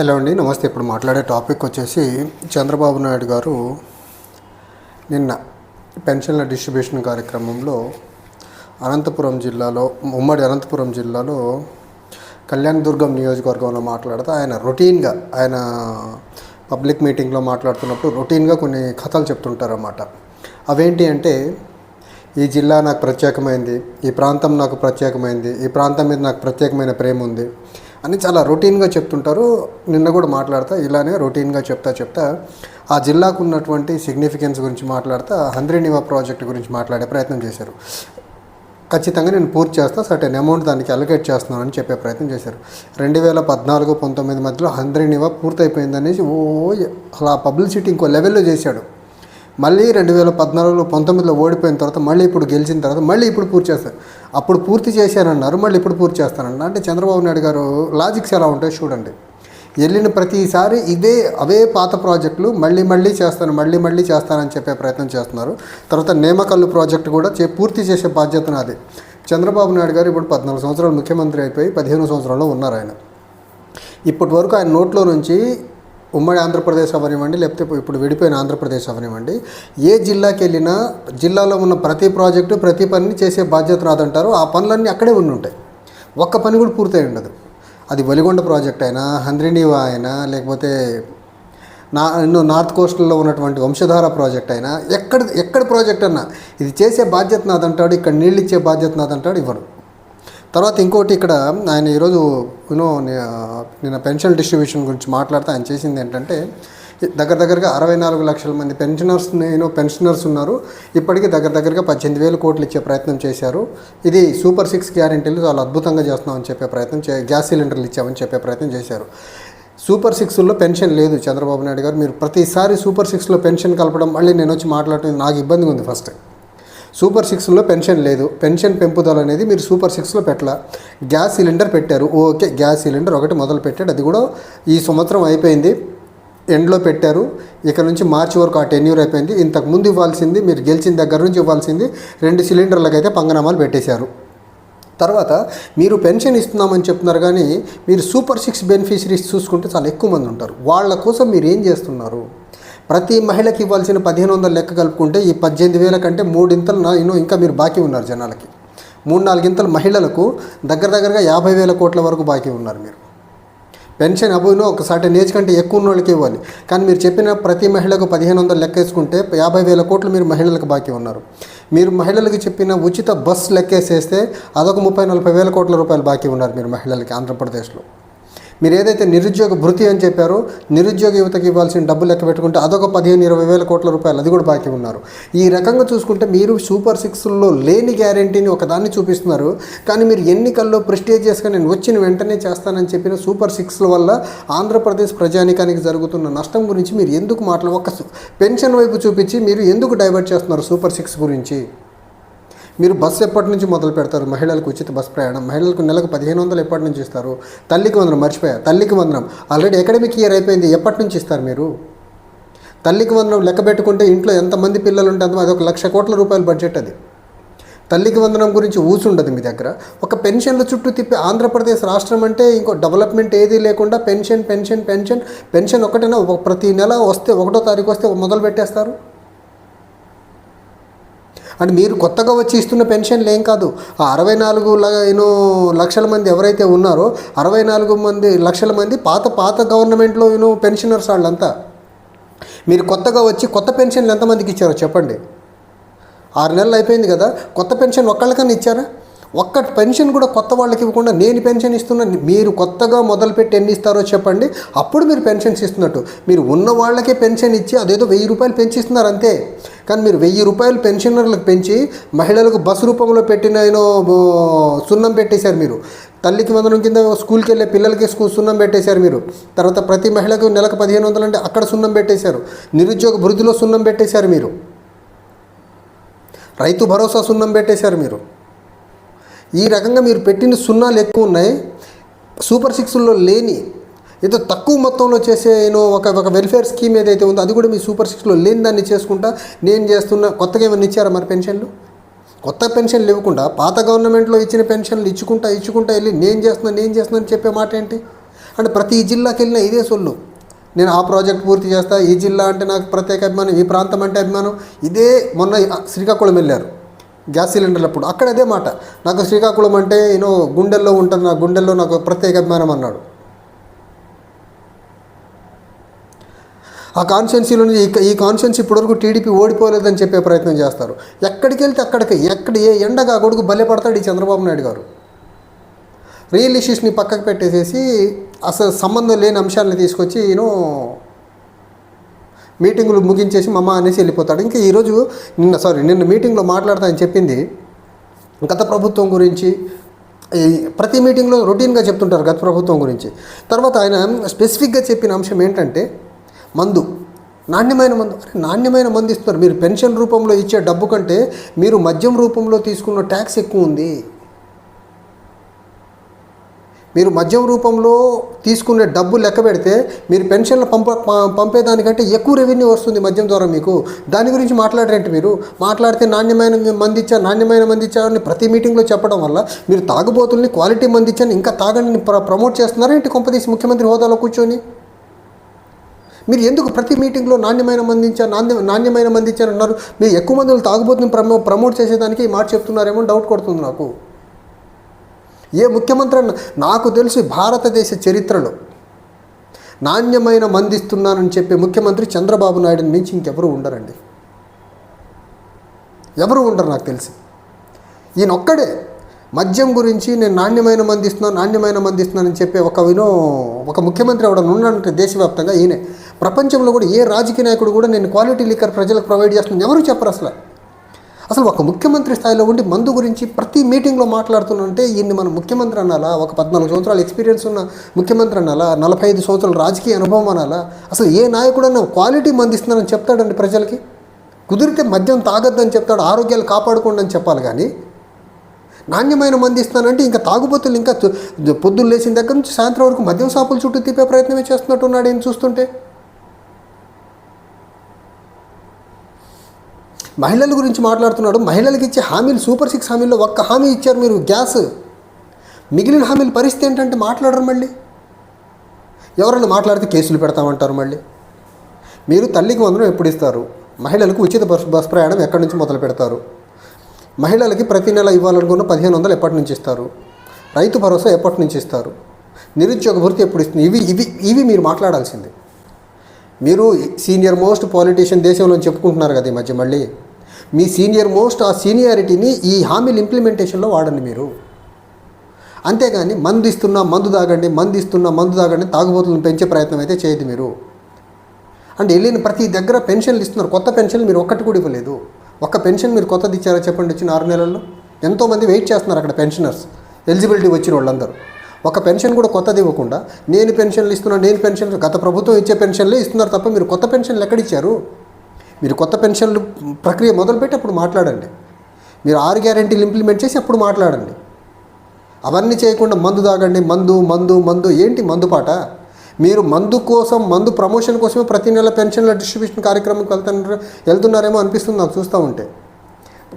Hello అండి నమస్తే. ఇప్పుడు మాట్లాడే టాపిక్ వచ్చేసి చంద్రబాబు నాయుడు గారు నిన్న పెన్షన్ల డిస్ట్రిబ్యూషన్ కార్యక్రమంలో అనంతపురం జిల్లాలో ఉమ్మడి అనంతపురం జిల్లాలో కళ్యాణదుర్గం నియోజకవర్గంలో మాట్లాడుతూ ఆయన రొటీన్గా ఆయన పబ్లిక్ మీటింగ్లో మాట్లాడుతున్నప్పుడు రొటీన్గా కొన్ని కథలు చెప్తుంటారన్నమాట. అవేంటి అంటే ఈ జిల్లా నాకు ప్రత్యేకమైంది ఈ ప్రాంతం నాకు ప్రత్యేకమైంది ఈ ప్రాంతం మీద నాకు ప్రత్యేకమైన ప్రేమ ఉంది అని చాలా రొటీన్గా చెప్తుంటారు. నిన్న కూడా మాట్లాడతా ఇలానే రొటీన్గా చెప్తా చెప్తా. ఆ జిల్లాకు ఉన్నటువంటి సిగ్నిఫికెన్స్ గురించి మాట్లాడతా హంద్రీనివా ప్రాజెక్ట్ గురించి మాట్లాడే ప్రయత్నం చేశారు. ఖచ్చితంగా నేను పూర్తి చేస్తా సర్టెన్ అమౌంట్ దానికి అలొకేట్ చేస్తున్నానని చెప్పే ప్రయత్నం చేశారు. రెండు వేల పద్నాలుగు పంతొమ్మిది మధ్యలో హంద్రీనివా పూర్తయిపోయిందనేసి ఓ అలా పబ్లిసిటీ ఇంకో లెవెల్లో చేశాడు. మళ్ళీ రెండు వేల పద్నాలుగులో పంతొమ్మిదిలో ఓడిపోయిన తర్వాత మళ్ళీ ఇప్పుడు గెలిచిన తర్వాత మళ్ళీ ఇప్పుడు పూర్తి చేస్తారు. అప్పుడు పూర్తి చేశారన్నారు మళ్ళీ ఇప్పుడు పూర్తి చేస్తారన్నారు అంటే చంద్రబాబు నాయుడు గారు లాజిక్స్ ఎలా ఉంటాయో చూడండి. వెళ్ళిన ప్రతిసారి ఇదే అవే పాత ప్రాజెక్టులు మళ్ళీ మళ్ళీ చేస్తాను మళ్ళీ మళ్ళీ చేస్తానని చెప్పే ప్రయత్నం చేస్తున్నారు. తర్వాత నేమకల్లు ప్రాజెక్టు కూడా చే పూర్తి చేసే బాధ్యత నాది. చంద్రబాబు నాయుడు గారు ఇప్పుడు పద్నాలుగు సంవత్సరాలు ముఖ్యమంత్రి అయిపోయి పదిహేను సంవత్సరాల్లో ఉన్నారు ఆయన. ఇప్పటి వరకు ఆయన నోట్లో నుంచి ఉమ్మడి ఆంధ్రప్రదేశ్ అవనివ్వండి లేకపోతే ఇప్పుడు విడిపోయిన ఆంధ్రప్రదేశ్ అవనివ్వండి. ఏ జిల్లాకి వెళ్ళినా జిల్లాలో ఉన్న ప్రతి ప్రాజెక్టు ప్రతి పనిని చేసే బాధ్యత రాదంటారు. ఆ పనులన్నీ అక్కడే ఉండి ఉంటాయి. ఒక్క పని కూడా పూర్తయి ఉండదు. అది వలిగొండ ప్రాజెక్ట్ అయినా హంద్రినీవా అయినా లేకపోతే నా ఇన్నో నార్త్ కోస్టల్లో ఉన్నటువంటి వంశధార ప్రాజెక్ట్ అయినా ఎక్కడ ఎక్కడ ప్రాజెక్ట్ అన్నా ఇది చేసే బాధ్యత నాదంటాడు ఇక్కడ నీళ్ళు ఇచ్చే బాధ్యత నాదంటాడు ఇవ్వడు. తర్వాత ఇంకోటి ఇక్కడ ఆయన ఈరోజు యూనో నిన్న పెన్షన్ డిస్ట్రిబ్యూషన్ గురించి మాట్లాడితే ఆయన చేసింది ఏంటంటే దగ్గర దగ్గరగా అరవై నాలుగు లక్షల మంది పెన్షనర్స్ నేను పెన్షనర్స్ ఉన్నారు. ఇప్పటికీ దగ్గర దగ్గరగా పద్దెనిమిది వేల కోట్లు ఇచ్చే ప్రయత్నం చేశారు. ఇది సూపర్ సిక్స్ గ్యారెంటీలు చాలా అద్భుతంగా చేస్తున్నామని చెప్పే ప్రయత్నం చే గ్యాస్ సిలిండర్లు ఇచ్చామని చెప్పే ప్రయత్నం చేశారు. సూపర్ సిక్స్లో పెన్షన్ లేదు చంద్రబాబు నాయుడు గారు. మీరు ప్రతిసారి సూపర్ సిక్స్లో పెన్షన్ కలపడం మళ్ళీ నేను వచ్చి మాట్లాడటం నాకు ఇబ్బందిగా ఉంది ఫస్ట్. సూపర్ సిక్స్లో పెన్షన్ లేదు. పెన్షన్ పెంపుదల అనేది మీరు సూపర్ సిక్స్లో పెట్టాల. గ్యాస్ సిలిండర్ పెట్టారు. ఓకే గ్యాస్ సిలిండర్ ఒకటి మొదలు పెట్టాడు. అది కూడా ఈ సంవత్సరం అయిపోయింది. ఎండ్లో పెట్టారు. ఇక్కడ నుంచి మార్చి వరకు ఆ టెన్యూర్ అయిపోయింది. ఇంతకు ముందు ఇవ్వాల్సింది మీరు గెలిచిన దగ్గర నుంచి ఇవ్వాల్సింది రెండు సిలిండర్లకు అయితే పంగనామాలు పెట్టేశారు. తర్వాత మీరు పెన్షన్ ఇస్తున్నామని చెప్తున్నారు కానీ మీరు సూపర్ సిక్స్ బెనిఫిషరీస్ చూసుకుంటే చాలా ఎక్కువ మంది ఉంటారు. వాళ్ళ కోసం మీరు ఏం చేస్తున్నారు? ప్రతి మహిళకి ఇవ్వాల్సిన పదిహేను వందల లెక్క కలుపుకుంటే ఈ పద్దెనిమిది వేల కంటే మూడింతలు నా ఇన్నో ఇంకా మీరు బాకీ ఉన్నారు జనాలకి. మూడు నాలుగింతలు మహిళలకు దగ్గర దగ్గరగా యాభై వేల కోట్ల వరకు బాకీ ఉన్నారు మీరు. పెన్షన్ అబును ఒక సర్టెన్ ఏజ్ కంటే ఎక్కువ ఉన్న వాళ్ళకి ఇవ్వాలి. కానీ మీరు చెప్పిన ప్రతి మహిళకు పదిహేను వందలు లెక్క వేసుకుంటే యాభై వేల కోట్లు మీరు మహిళలకు బాకీ ఉన్నారు. మీరు మహిళలకు చెప్పిన ఉచిత బస్ లెక్కేసేస్తే అదొక ముప్పై నలభై వేల కోట్ల రూపాయలు బాకీ ఉన్నారు మీరు మహిళలకి ఆంధ్రప్రదేశ్లో. మీరు ఏదైతే నిరుద్యోగ భృతి అని చెప్పారో నిరుద్యోగ యువతకి ఇవ్వాల్సిన డబ్బు లెక్క పెట్టుకుంటే అదొక పదిహేను ఇరవై వేల కోట్ల రూపాయలు అది కూడా బాకీ ఉన్నారు. ఈ రకంగా చూసుకుంటే మీరు సూపర్ సిక్స్లో లేని గ్యారంటీని ఒకదాన్ని చూపిస్తున్నారు. కానీ మీరు ఎన్నికల్లో ప్రెస్టేజియస్గా నేను వచ్చిన వెంటనే చేస్తానని చెప్పిన సూపర్ సిక్స్ల వల్ల ఆంధ్రప్రదేశ్ ప్రజానికానికి జరుగుతున్న నష్టం గురించి మీరు ఎందుకు మాట్లా ఒక పెన్షన్ వైపు చూపించి మీరు ఎందుకు డైవర్ట్ చేస్తున్నారు సూపర్ సిక్స్ గురించి? మీరు బస్సు ఎప్పటి నుంచి మొదలు పెడతారు? మహిళలకు ఉచిత బస్ ప్రయాణం. మహిళలకు నెలకు పదిహేను వందలు ఎప్పటి నుంచి ఇస్తారు? తల్లికి వందనం మర్చిపోయా. తల్లికి వందనం. ఆల్రెడీ అకాడమిక్ ఇయర్ అయిపోయింది. ఎప్పటి నుంచి ఇస్తారు మీరు? తల్లికి వందనం లెక్క పెట్టుకుంటే ఇంట్లో ఎంతమంది పిల్లలు ఉంటే అంత అది ఒక లక్ష కోట్ల రూపాయల బడ్జెట్ అది. తల్లికి వందనం గురించి ఊసుండదు మీ దగ్గర. ఒక పెన్షన్ల చుట్టూ తిప్పి ఆంధ్రప్రదేశ్ రాష్ట్రం అంటే ఇంకో డెవలప్మెంట్ ఏది లేకుండా పెన్షన్ పెన్షన్ పెన్షన్ పెన్షన్ ఒకటేనా ఒక ప్రతి నెల వస్తే ఒకటో తారీఖు వస్తే మొదలు పెట్టేస్తారు? అంటే మీరు కొత్తగా వచ్చి ఇస్తున్న పెన్షన్లు ఏం కాదు. ఆ అరవై నాలుగు యూనో లక్షల మంది ఎవరైతే ఉన్నారో అరవై నాలుగు మంది లక్షల మంది పాత పాత గవర్నమెంట్లో యూనో పెన్షనర్స్ వాళ్ళంతా. మీరు కొత్తగా వచ్చి కొత్త పెన్షన్లు ఎంతమందికి ఇచ్చారో చెప్పండి. ఆరు నెలలు అయిపోయింది కదా కొత్త పెన్షన్ ఒక్కళ్ళకన్నా ఇచ్చారా? ఒక్క పెన్షన్ కూడా కొత్త వాళ్ళకి ఇవ్వకుండా నేను పెన్షన్ ఇస్తున్నా మీరు కొత్తగా మొదలుపెట్టి ఎన్ని ఇస్తారో చెప్పండి. అప్పుడు మీరు పెన్షన్స్ ఇస్తున్నట్టు. మీరు ఉన్న వాళ్ళకే పెన్షన్ ఇచ్చి అదేదో వెయ్యి రూపాయలు పెంచిస్తున్నారు అంతే. కానీ మీరు వెయ్యి రూపాయలు పెన్షనర్లకు పెంచి మహిళలకు బస్సు రూపంలో పెట్టిన ఏదో సున్నం పెట్టేశారు మీరు. తల్లికి వందనం కింద స్కూల్కి వెళ్ళే పిల్లలకి స్కూల్ సున్నం పెట్టేశారు మీరు. తర్వాత ప్రతి మహిళకు నెలకు పదిహేను వందలు అంటే అక్కడ సున్నం పెట్టేశారు. నిరుద్యోగ భృతిలో సున్నం పెట్టేశారు మీరు. రైతు భరోసా సున్నం పెట్టేశారు మీరు. ఈ రకంగా మీరు పెట్టిన సున్నాలు ఎక్కువ ఉన్నాయి. సూపర్ సిక్స్లో లేని ఏదో తక్కువ మొత్తంలో చేసే ఏదో ఒక ఒక వెల్ఫేర్ స్కీమ్ ఏదైతే ఉందో అది కూడా మీ సూపర్ సిక్స్లో లేని దాన్ని చేసుకుంటా నేను చేస్తున్న కొత్తగా ఏమైనా ఇచ్చారా మరి పెన్షన్లు? కొత్త పెన్షన్లు ఇవ్వకుండా పాత గవర్నమెంట్లో ఇచ్చిన పెన్షన్లు ఇచ్చుకుంటా ఇచ్చుకుంటా వెళ్ళి నేను చేస్తున్నా నేను చేస్తున్నా అని చెప్పే మాట ఏంటి? అంటే ప్రతి జిల్లాకి వెళ్ళినా ఇదే సొల్లు. నేను ఆ ప్రాజెక్ట్ పూర్తి చేస్తా ఈ జిల్లా అంటే నాకు ప్రత్యేక అభిమానం ఈ ప్రాంతం అంటే అభిమానం. ఇదే మొన్న శ్రీకాకుళం వెళ్ళారు. గ్యాస్ సిలిండర్లు అప్పుడు. అక్కడ అదే మాట. నాకు శ్రీకాకుళం అంటే యూనో గుండెల్లో ఉంటుంది నా గుండెల్లో నాకు ప్రత్యేక అభిమానం అన్నాడు. ఆ కాన్స్టిట్యున్సీలో ఈ ఈ కాన్స్టిట్యున్సీ ఇప్పటివరకు టీడీపీ ఓడిపోలేదని చెప్పే ప్రయత్నం చేస్తారు. ఎక్కడికి వెళ్తే అక్కడికి ఎక్కడ ఏ ఎండగా కొడుకు భలే పడతాడు ఈ చంద్రబాబు నాయుడు గారు. రియల్ ఇష్యూస్ని పక్కకు పెట్టేసేసి అసలు సంబంధం లేని అంశాలను తీసుకొచ్చి నేను మీటింగులు ముగించేసి మమ్మ అనేసి వెళ్ళిపోతాడు. ఇంకా ఈరోజు నిన్న సారీ నిన్న మీటింగ్లో మాట్లాడతా అని చెప్పింది. గత ప్రభుత్వం గురించి ప్రతి మీటింగ్లో రొటీన్గా చెప్తుంటారు గత ప్రభుత్వం గురించి. తర్వాత ఆయన స్పెసిఫిక్గా చెప్పిన అంశం ఏంటంటే మందు నాణ్యమైన మందు అరే నాణ్యమైన మందు ఇస్తున్నారు. మీరు పెన్షన్ రూపంలో ఇచ్చే డబ్బు కంటే మీరు మద్యం రూపంలో తీసుకున్న ట్యాక్స్ ఎక్కువ ఉంది. మీరు మద్యం రూపంలో తీసుకునే డబ్బు లెక్క పెడితే మీరు పెన్షన్లు పంప ప- పంపేదానికంటే ఎక్కువ రెవెన్యూ వస్తుంది మద్యం ద్వారా మీకు. దాని గురించి మాట్లాడరేంటి మీరు? మాట్లాడితే నాణ్యమైన మంది ఇచ్చారు నాణ్యమైన మంది ఇచ్చారని ప్రతి మీటింగ్లో చెప్పడం వల్ల మీరు తాగుబోతుల్ని క్వాలిటీ మంది ఇచ్చాను ఇంకా తాగండి ప్ర ప్రమోట్ చేస్తున్నారేంటి కొంపదీసి ముఖ్యమంత్రి హోదాలో కూర్చొని? మీరు ఎందుకు ప్రతి మీటింగ్లో నాణ్యమైన మంది ఇచ్చారు నాణ్య నాణ్యమైన మంది ఇచ్చారు అన్నారు? మీరు ఎక్కువ మందులు తాగుబోతుని ప్రమో ప్రమోట్ చేసేదానికి ఈ మాట చెప్తున్నారేమో డౌట్ కొడుతుంది నాకు. ఏ ముఖ్యమంత్రి అన్న నాకు తెలిసి భారతదేశ చరిత్రలో నాణ్యమైన మందిస్తున్నానని చెప్పే ముఖ్యమంత్రి చంద్రబాబు నాయుడుని మించి ఇంకెవరు ఉండరండి. ఎవరు ఉండరు నాకు తెలిసి. ఈయన ఒక్కడే మద్యం గురించి నేను నాణ్యమైన మంది ఇస్తున్నాను నాణ్యమైన మంది ఇస్తున్నానని చెప్పే ఒక వినో ఒక ముఖ్యమంత్రి ఎవడన్నా ఉన్నాడంటే దేశవ్యాప్తంగా ఈయనే. ప్రపంచంలో కూడా ఏ రాజకీయ నాయకుడు కూడా నేను క్వాలిటీ లిక్కర్ ప్రజలకు ప్రొవైడ్ చేస్తున్నాను ఎవరు చెప్పరు అసలు. అసలు ఒక ముఖ్యమంత్రి స్థాయిలో ఉండి మందు గురించి ప్రతి మీటింగ్లో మాట్లాడుతున్నంటే ఈయన్ని మనం ముఖ్యమంత్రి అనాలా ఒక పద్నాలుగు సంవత్సరాల ఎక్స్పీరియన్స్ ఉన్న ముఖ్యమంత్రి అనాలా నలభై ఐదు సంవత్సరాల రాజకీయ అనుభవం అనాలా అసలు ఏ నాయకుడన్నా క్వాలిటీ మంది ఇస్తున్నానని చెప్తాడండి ప్రజలకి? కుదిరితే మద్యం తాగొద్దని చెప్తాడు ఆరోగ్యాలు కాపాడుకోండి అని చెప్పాలి కానీ నాణ్యమైన మంది ఇస్తానంటే ఇంకా తాగుబోతులు ఇంకా పొద్దున్న లేచిన దగ్గర నుంచి సాయంత్రం వరకు మద్యం షాపుల చుట్టూ తిప్పే ప్రయత్నమే చేస్తున్నట్టున్నాడు ఏం చూస్తుంటే. మహిళల గురించి మాట్లాడుతున్నాడు. మహిళలకు ఇచ్చే హామీలు సూపర్ సిక్స్ హామీల్లో ఒక్క హామీ ఇచ్చారు మీరు గ్యాస్. మిగిలిన హామీల పరిస్థితి ఏంటంటే మాట్లాడరు మళ్ళీ. ఎవరైనా మాట్లాడితే కేసులు పెడతామంటారు మళ్ళీ. మీరు తల్లికి వందనం ఎప్పుడు ఇస్తారు? మహిళలకు ఉచిత బస్ బస్ ప్రయాణం ఎక్కడి నుంచి మొదలు పెడతారు? మహిళలకి ప్రతి నెల ఇవ్వాలనుకున్న పదిహేను వందలు ఎప్పటి నుంచి ఇస్తారు? రైతు భరోసా ఎప్పటి నుంచి ఇస్తారు? నిరుద్యోగ భృతి ఎప్పుడు ఇస్తుంది? ఇవి ఇవి ఇవి మీరు మాట్లాడాల్సింది. మీరు సీనియర్ మోస్ట్ పాలిటీషియన్ దేశంలో చెప్పుకుంటున్నారు కదా ఈ మధ్య మళ్ళీ. మీ సీనియర్ మోస్ట్ ఆ సీనియారిటీని ఈ హామీల ఇంప్లిమెంటేషన్లో వాడండి మీరు. అంతేగాని మందు ఇస్తున్నా మందు తాగండి మందు ఇస్తున్నా మందు తాగండి తాగుబోతులను పెంచే ప్రయత్నం అయితే చేయదు మీరు. అంటే వెళ్ళిన ప్రతి దగ్గర పెన్షన్లు ఇస్తున్నారు. కొత్త పెన్షన్లు మీరు ఒక్కటి కూడా ఇవ్వలేదు. ఒక్క పెన్షన్ మీరు కొత్తది ఇచ్చారా చెప్పండి వచ్చిన ఆరు నెలల్లో? ఎంతోమంది వెయిట్ చేస్తున్నారు అక్కడ పెన్షనర్స్. ఎలిజిబిలిటీ వచ్చిన వాళ్ళందరూ. ఒక పెన్షన్ కూడా కొత్తది ఇవ్వకుండా నేను పెన్షన్లు ఇస్తున్నాను నేను పెన్షన్ గత ప్రభుత్వం ఇచ్చే పెన్షన్లే ఇస్తున్నారు తప్ప మీరు కొత్త పెన్షన్లు ఎక్కడిచ్చారు మీరు కొత్త పెన్షన్లు ప్రక్రియ మొదలుపెట్టి అప్పుడు మాట్లాడండి. మీరు ఆరు గ్యారంటీలు ఇంప్లిమెంట్ చేసి అప్పుడు మాట్లాడండి. అవన్నీ చేయకుండా మందు తాగండి మందు మందు మందు ఏంటి మందు పాట? మీరు మందు కోసం మందు ప్రమోషన్ కోసమే ప్రతి నెల పెన్షన్ల డిస్ట్రిబ్యూషన్ కార్యక్రమంకి వెళ్తున్నారు వెళ్తున్నారేమో అనిపిస్తుంది నాకు చూస్తూ ఉంటే.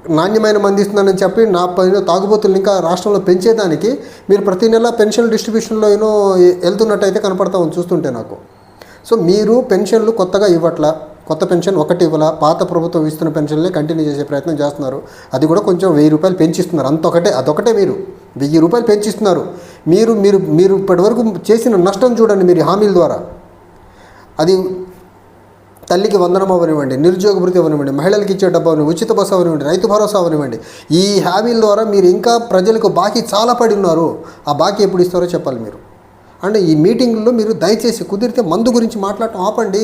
నాణ్యమైన మంది ఇస్తున్నానని చెప్పి నా పైన తాగుబోతులు ఇంకా రాష్ట్రంలో పెంచేదానికి మీరు ప్రతి నెల పెన్షన్ డిస్ట్రిబ్యూషన్లో ఏమో వెళ్తున్నట్టయితే కనపడతా ఉంది చూస్తుంటే నాకు. సో మీరు పెన్షన్లు కొత్తగా ఇవ్వట్లా కొత్త పెన్షన్ ఒకటి ఇవ్వాల పాత ప్రభుత్వం ఇస్తున్న పెన్షన్లే కంటిన్యూ చేసే ప్రయత్నం చేస్తున్నారు. అది కూడా కొంచెం వెయ్యి రూపాయలు పెంచిస్తున్నారు. అంతొకటే అదొకటే మీరు. వెయ్యి రూపాయలు పెంచిస్తున్నారు. మీరు మీరు మీరు ఇప్పటివరకు చేసిన నష్టం చూడండి మీరు హామీల ద్వారా. అది తల్లికి వందనం అవనివ్వండి నిరుద్యోగ భృతి అవనివ్వండి మహిళలకు ఇచ్చే డబ్బు అవనివ్వండి ఉచిత బస్సు అవనివ్వండి రైతు భరోసా అవనివ్వండి ఈ హామీల ద్వారా మీరు ఇంకా ప్రజలకు బాకీ చాలా పడి ఉన్నారు. ఆ బాకీ ఎప్పుడు ఇస్తారో చెప్పాలి మీరు. అంటే ఈ మీటింగ్లో మీరు దయచేసి కుదిరితే మందు గురించి మాట్లాడటం ఆపండి.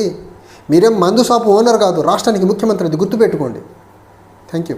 మీరేం మందు షాపు ఓనర్ కాదు రాష్ట్రానికి ముఖ్యమంత్రి అది గుర్తుపెట్టుకోండి. Thank you.